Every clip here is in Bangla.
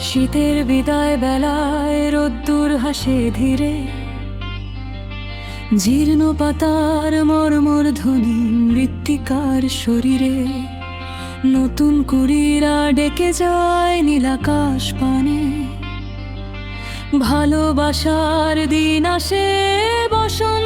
শীতের বিদায় বেলায় রোদ্দুর হাসে ধীরে। জীর্ণ পাতার মর্মর ধ্বনি মৃত্তিকার শরীরে। নতুন কুড়িরা ডেকে যায় নীলাকাশ পানে। ভালোবাসার দিন আসে বসন্তের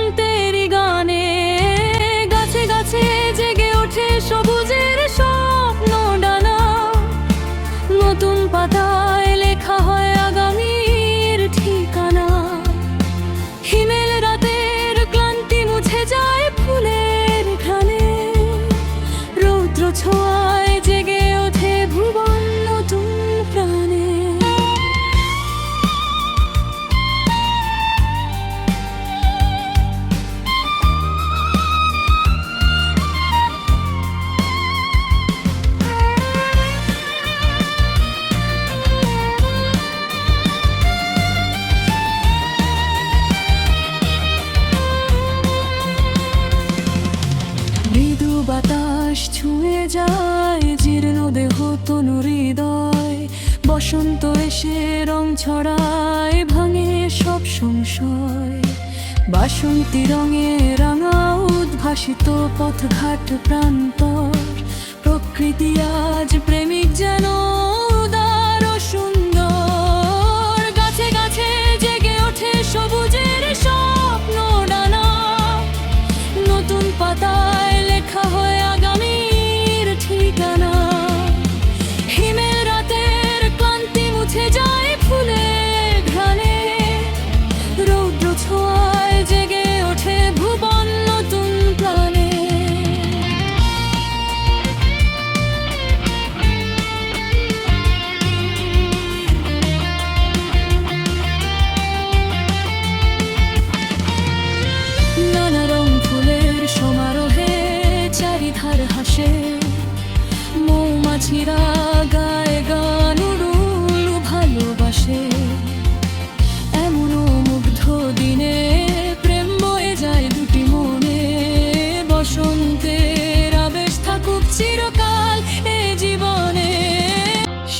ছুঁয়ে যায় জীর্ণ দেহ তনু হৃদয়। বসন্ত এসে রং ছড়ায়, ভাঙে সব সংশয়। বাসন্তী রঙে রাঙা উদ্ভাসিত পথঘাট প্রান্তর। প্রকৃতি আজ প্রেমিক যেন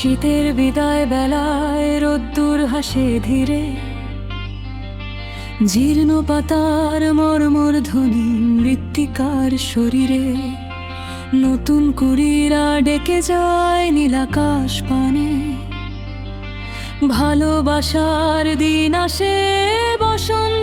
শীতের বিদায় বেলায় রোদ্দুর হাসে ধীরে। জীর্ণ পাতার মর্মর ধ্বনি মৃত্তিকার শরীরে। নতুন কুড়িরা ডেকে যায় নীলাকাশ পানে। ভালোবাসার দিন আসে বসন্তের